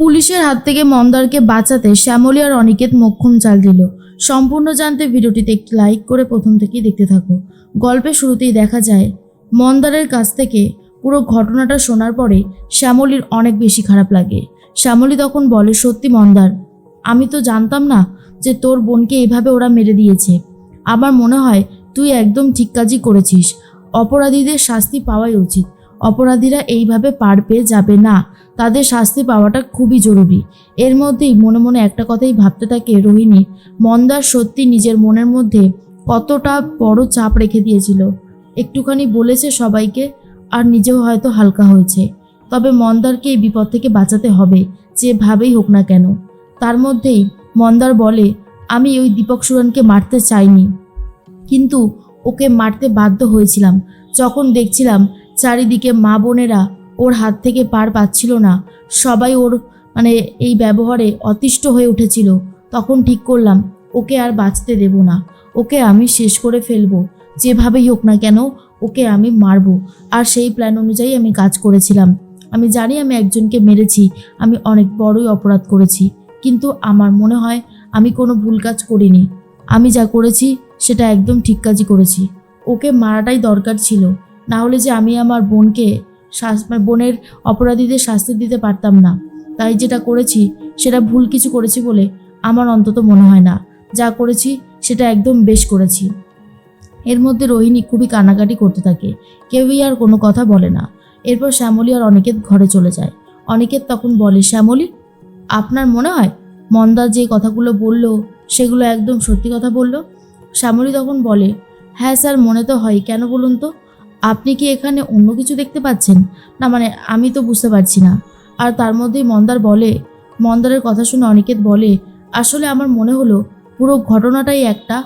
পুলিশের হাত থেকে মন্দারকে বাঁচাতে শ্যামলী আর অনিকেত মোক্ষম চাল দিল। সম্পূর্ণ জানতে ভিডিওটিতে একটি লাইক করে প্রথম থেকেই দেখতে থাকো। গল্পের শুরুতেই দেখা যায় মন্দারের কাছ থেকে পুরো ঘটনাটা শোনার পরে শ্যামলীর অনেক বেশি খারাপ লাগে। শ্যামলী তখন বলে, সত্যি মন্দার আমি তো জানতাম না যে তোর বোনকে এভাবে ওরা মেরে দিয়েছে। আমার মনে হয় তুই একদম ঠিক কাজই করেছিস। অপরাধীদের শাস্তি পাওয়াই উচিত। অপরাধীরা এইভাবে পার পেয়ে যাবে না। তাদের শাস্তি পাওয়াটা খুবই জরুরি। এর মধ্যেই মনে মনে একটা কথাই ভাবতে থাকে রোহিণী, মন্দার সত্যি নিজের মনের মধ্যে কতটা বড় চাপ রেখে দিয়েছিল। একটুখানি বলেছে সবাইকে, আর নিজেও হয়তো হালকা হয়েছে। তবে মন্দারকে এই বিপদ থেকে বাঁচাতে হবে, যেভাবেই হোক না কেন। তার মধ্যেই মন্দার বলে, আমি ওই দীপক সুরনকে মারতে চাইনি। কিন্তু ওকে মারতে বাধ্য হয়েছিলাম। যখন দেখছিলাম চারিদিকে মা বোনেরা ওর হাত থেকে পার পাচ্ছিল না। সবাই ওর মানে এই ব্যবহারে অতিষ্ঠ হয়ে উঠেছিল। তখন ঠিক করলাম, ওকে আর বাঁচতে দেব না। ওকে আমি শেষ করে ফেলব, যেভাবেই হোক না কেন, ওকে আমি মারবো। আর সেই প্ল্যান অনুযায়ী আমি কাজ করেছিলাম। আমি জানি আমি একজনকে মেরেছি, আমি অনেক বড়ই অপরাধ করেছি। কিন্তু আমার মনে হয় আমি কোনো ভুল কাজ করিনি। আমি যা করেছি, সেটা একদম ঠিক কাজই করেছি। ওকে মারাটাই দরকার ছিল। না হলে যে আমি আমার বোনকে বোনের অপরাধীদের শাস্তি দিতে পারতাম না। তাই যেটা করেছি, সেটা ভুল কিছু করেছি বলে আমার অন্তত মনে হয় না। যা করেছি, সেটা একদম বেশ করেছি। এর মধ্যে রোহিণী খুবই কানাকাটি করতে থাকে। কেউই আর কোনো কথা বলে না। এরপর শ্যামলী আর অনিকেত ঘরে চলে যায়। অনিকেত তখন বলে, শ্যামলী, আপনার মনে হয় মন্দার যে কথাগুলো বলল, সেগুলো একদম সত্যি কথা বলল? শ্যামলী তখন বলে হ্যাঁ স্যার, মনে তো হয়। কেন বলুন তো? আপনি কি এখানে অন্য কিছু দেখতে পাচ্ছেন? না মানে আমি তো বুঝতে পারছি না। আর তার মধ্যেই মন্দার বলে, মন্দারের কথা শুনে অনিকেত বলে, আসলে আমার মনে হলো পুরো ঘটনাটাই একটা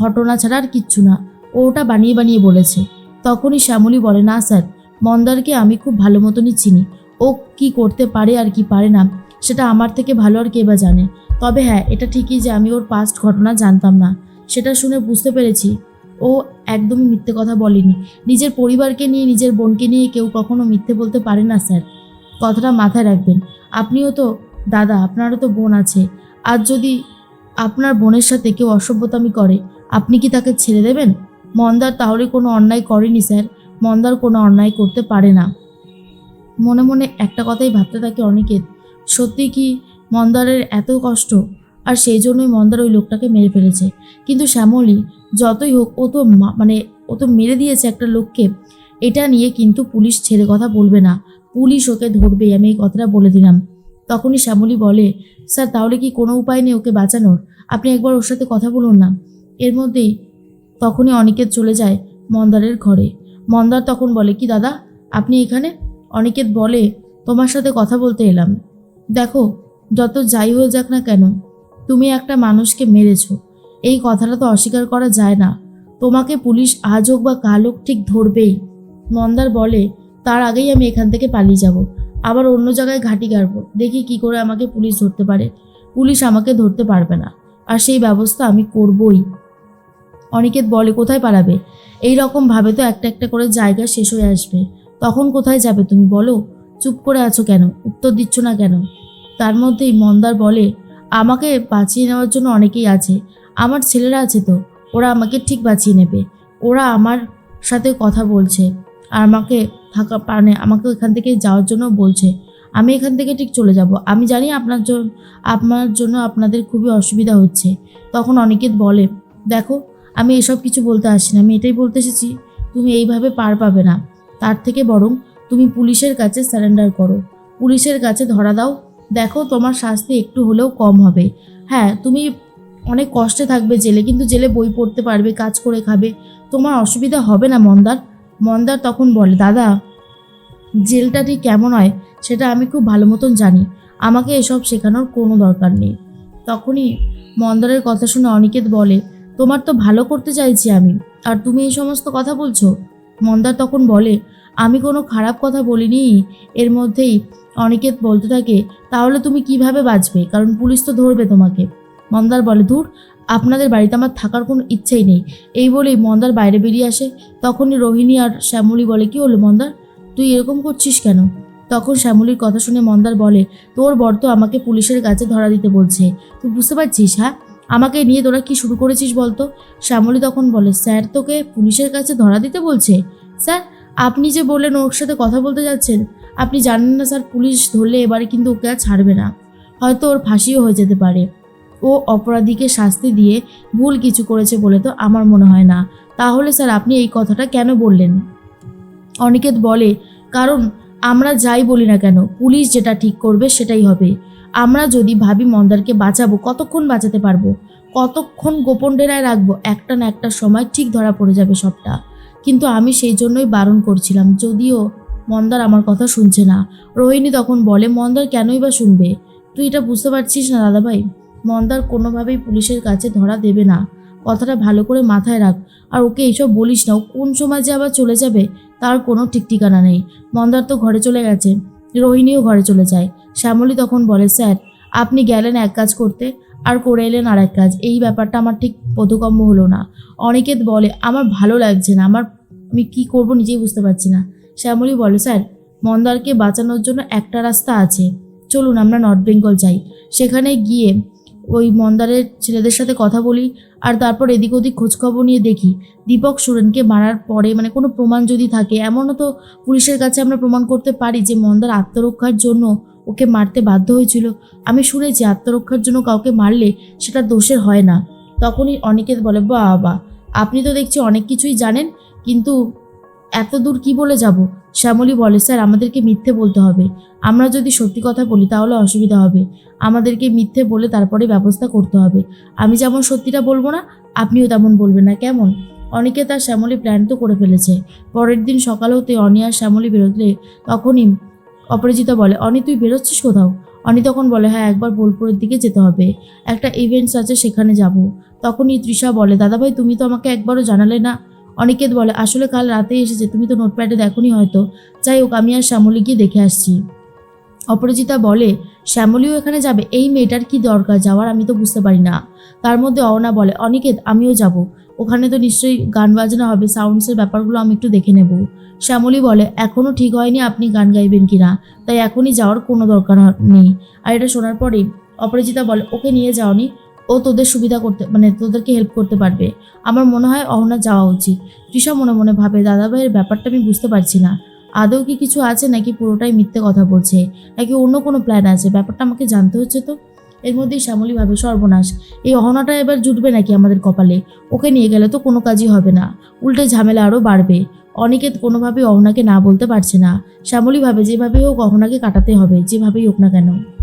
ঘটনা ছাড়া আর কিচ্ছু না। ওটা বানিয়ে বানিয়ে বলেছে। তখনই শ্যামলী বলে, না স্যার, মন্দারকে আমি খুব ভালো মতনই চিনি। ও কি করতে পারে আর কি পারে না, সেটা আমার থেকে ভালো আর কে বা জানে। তবে হ্যাঁ এটা ঠিকই যে আমি ওর পাস্ট ঘটনা জানতাম না। সেটা শুনে বুঝতে পেরেছি ও একদমই মিথ্যে কথা বলেনি। নিজের পরিবারকে নিয়ে, নিজের বোনকে নিয়ে কেউ কখনো মিথ্যে বলতে পারে না, স্যার। কথাটা মাথায় রাখবেন। আপনিও তো, দাদা, আপনারও তো বোন আছে। আর যদি আপনার বোনের সাথে কেউ অসভ্যতামি করে, আপনি কি তাকে ছেড়ে দেবেন? মন্দার তাহলে কোনো অন্যায় করেনি, স্যার। মন্দার কোনো অন্যায় করতে পারে না। মনে মনে একটা কথাই ভাবতে থাকে অনিকেত। সত্যি কি মন্দারের এত কষ্ট? আর সেই জন্যই মন্দার ওই লোকটাকে মেরে ফেলেছে। কিন্তু শ্যামলী যতই হোক, ও তো মানে ও তো মেরে দিয়েছে একটা লোককে, এটা নিয়ে কিন্তু পুলিশ ছেড়ে কথা বলবে না। পুলিশ ওকে ধরবেই, আমি এই কথাটা বলে দিলাম। তখনই শ্যামলী বলে, স্যার, তাহলে কি কোনো উপায় নেই ওকে বাঁচানোর? আপনি একবার ওর সাথে কথা বলুন না। এর মধ্যেই তখনই অনিকেত চলে যায় মন্দারের ঘরে। মন্দার তখন বলে, কি দাদা, আপনি এখানে? অনিকেত বলে, তোমার সাথে কথা বলতে এলাম। দেখো, যত যাই হয়ে যাক না কেন তুমি একটা মানুষকে মেরেছো। এই কথাটা তো অস্বীকার করা যায় না। তোমাকে পুলিশ আজ হোক বা কাল হোক ঠিক ধরবেই। মন্দার বলে, তার আগেই আমি এখান থেকে পালিয়ে যাব। আবার অন্য জায়গায় ঘাঁটি গাড়বো। দেখি কি করে আমাকে পুলিশ ধরতে পারে। পুলিশ আমাকে ধরতে পারবে না। আর সেই ব্যবস্থা আমি করবই। অনিকেত বলে, কোথায় পালাবে? এই রকম ভাবে তো একটা একটা করে জায়গা শেষ হয়ে আসবে। তখন কোথায় যাবে তুমি বলো? চুপ করে আছো কেন? উত্তর দিচ্ছ না কেন? তার মধ্যেই মন্দার বলে আমাকে বাঁচিয়ে নেওয়ার জন্য অনেকেই আছে। আমার ছেলেরা আছে তো, ওরা আমাকে ঠিক বাঁচিয়ে নেবে। ওরা আমার সাথে কথা বলছে আর আমাকে থাকা মানে আমাকে এখান থেকে যাওয়ার জন্য বলছে। আমি এখান থেকে ঠিক চলে যাব। আমি জানি আপনার জন্য আপনার জন্য আপনাদের খুবই অসুবিধা হচ্ছে। তখন অনেকে বলে, দেখো, আমি এসব কিছু বলতে আসি না। আমি এটাই বলতে এসেছি, তুমি এইভাবে পার পাবে না। তার থেকে বরং তুমি পুলিশের কাছে স্যারেন্ডার করো। পুলিশের কাছে ধরা দাও দেখো তোমার শাস্তি একটু হলেও কম হবে। হ্যাঁ তুমি অনেক কষ্টে থাকবে জেলে, কিন্তু জেলে বই পড়তে পারবে, কাজ করে খাবে। তোমার অসুবিধা হবে না, মন্দার? মন্দার তখন বলে, দাদা, জেলটা ঠিক কেমন হয় সেটা আমি খুব ভালো মতন জানি। আমাকে এসব শেখানোর কোনো দরকার নেই। তখনই মন্দারের কথা শুনে অনিকেত বলে, তোমার তো ভালো করতে চাইছি আমি, আর তুমি এই সমস্ত কথা বলছো? মন্দার তখন বলে, আমি কোনো খারাপ কথা বলিনি। এর মধ্যেই অনিকেত বলতে থাকে, তাহলে তুমি কীভাবে বাঁচবে? কারণ পুলিশ তো ধরবে তোমাকে। মন্দার বলে, ধুর, আপনাদের বাড়িতে আমার থাকার কোনো ইচ্ছেই নেই। এই বলেই মন্দার বাইরে বেরিয়ে আসে। তখনই রোহিণী আর শ্যামলী বলে, কি হলো মন্দার? তুই এরকম করছিস কেন? তখন শ্যামলীর কথা শুনে মন্দার বলে, তোর বর তো আমাকে পুলিশের কাছে ধরা দিতে বলছে। তুই বুঝতে পারছিস হ্যাঁ? আমাকে নিয়ে তোরা কি শুরু করেছিস বলতো? শ্যামলী তখন বলে, স্যার তোকে পুলিশের কাছে ধরা দিতে বলছে? স্যার, আপনি যে বললেন ওর সাথে কথা বলতে যাচ্ছেন আপনি জানেন না স্যার, পুলিশ ধরলে এবারে কিন্তু ওকে আর ছাড়বে না। হয়তো ওর ফাঁসিও হয়ে যেতে পারে। ও অপরাধীকে শাস্তি দিয়ে ভুল কিছু করেছে বলে তো আমার মনে হয় না। তাহলে স্যার, আপনি এই কথাটা কেন বললেন? অনিকেত বলে, কারণ আমরা যাই বলি না কেন, পুলিশ যেটা ঠিক করবে সেটাই হবে। আমরা যদি ভাবি মন্দারকে বাঁচাবো, কতক্ষণ বাঁচাতে পারব? কতক্ষণ গোপন ডেরায় রাখব? একটা না একটা সময় ঠিক ধরা পড়ে যাবে সবটা। কিন্তু আমি সেই জন্যই বারণ করছিলাম, যদিও মন্দার আমার কথা শুনছে না। রোহিণী তখন বলে, মন্দার কেনই বা শুনবে? তুই এটা বুঝতে পারছিস না দাদাভাই? মন্দার কোনোভাবেই পুলিশের কাছে ধরা দেবে না। কথাটা ভালো করে মাথায় রাখ। আর ওকে এইসব বলিস না, ও কোন সময় যে আবার চলে যাবে, তার কোনো ঠিক ঠিকানা নেই। মন্দার তো ঘরে চলে গেছে, রোহিণীও ঘরে চলে যায়। শ্যামলী তখন বলে, স্যার, আপনি গেলেন এক কাজ করতে, আর করে এলেন আর এক কাজ। এই ব্যাপারটা আমার ঠিক বোধগম্য হলো না। অনিকেত বলে, আমার ভালো লাগছে না, আমার আমি কি করব নিজেই বুঝতে পারছি না। শ্যামলী বলে, স্যার, মন্দারকে বাঁচানোর জন্য একটা রাস্তা আছে। চলুন, আমরা নর্থ বেঙ্গল যাই। সেখানে গিয়ে ওই মন্দারের ছেলেদের সাথে কথা বলি আর তারপর এদিক ওদিক খোঁজখবর নিয়ে দেখি দীপক সুরেনকে মারার পরে মানে কোনো প্রমাণ যদি থাকে, এমনও তো পুলিশের কাছে আমরা প্রমাণ করতে পারি যে মন্দার আত্মরক্ষার জন্য ওকে মারতে বাধ্য হয়েছিল। আমি শুনেছি আত্মরক্ষার জন্য কাউকে মারলে সেটা দোষের হয় না। তখনই অনেকের বলে বাবা আপনি তো দেখছি অনেক কিছুই জানেন, কিন্তু এত দূর কি বলে যাব? শ্যামলী বলে, স্যার, আমাদেরকে মিথ্যে বলতে হবে। আমরা যদি সত্যি কথা বলি, তাহলে অসুবিধা হবে। আমাদেরকে মিথ্যে বলে তারপরে ব্যবস্থা করতে হবে। আমি যেমন সত্যিটা বলব না, আপনিও তেমন বলবেন না। কেমন? অনেকে তার শ্যামলী প্ল্যান তো করে ফেলেছে। পরের দিন সকাল হতে অনি আর শ্যামলী বেরোলে, তখনই অপরাজিতা বলে অনি তুই বেরোচ্ছিস কোথাও? অনি তখন বলে হ্যাঁ একবার বোলপুরের দিকে যেতে হবে। একটা ইভেন্টস আছে, সেখানে যাব। তখনই তৃষা বলে, দাদাভাই, তুমি তো আমাকে একবারও জানালে না? অনিকেত বলে, আসলে কাল রাতে এসেছে, তুমি তো নোটপ্যাডে দেখোনি হয়তো। যাই হোক, আমি আর শ্যামলী গিয়ে দেখে আসছি। অপরাজিতা বলে, শ্যামলীও এখানে যাবে? এই মেয়েটার কি দরকার? যাওয়ার আমি তো বুঝতে পারি না। তার মধ্যে অওনা বলে, অনিকেত, আমিও যাব। ওখানে তো নিশ্চয়ই গান বাজনা হবে সাউন্ডসের ব্যাপারগুলো আমি একটু দেখে নেব। শ্যামলী বলে এখনও ঠিক হয়নি আপনি গান গাইবেন কিনা তাই এখনই যাওয়ার কোনো দরকার নেই। আর এটা শোনার পরেই অপরাজিতা বলে, ওকে নিয়ে যাওনি। ও তোদের সুবিধা করতে মানে তোদেরকে হেল্প করতে পারবে। আমার মনে হয় অহনা যাওয়া উচিত। তৃষা মনে মনে ভাবে, দাদাভাইয়ের ব্যাপারটা আমি বুঝতে পারছি না। আদৌ কি কিছু আছে নাকি পুরোটাই মিথ্যে কথা বলছে? নাকি অন্য কোনো প্ল্যান আছে? ব্যাপারটা আমাকে জানতে হচ্ছে তো? এর মধ্যেই শ্যামলী ভাবে, সর্বনাশ। এই অহনাটা এবার জুটবে নাকি আমাদের কপালে? ওকে নিয়ে গেলে তো কোনো কাজই হবে না। উল্টে ঝামেলা আরও বাড়বে। অনেকে কোনোভাবেই অহনাকে না বলতে পারছে না। শ্যামলী ভাবে, যেভাবেই হোক অহনাকে কাটাতে হবে, যেভাবেই হোক না কেন।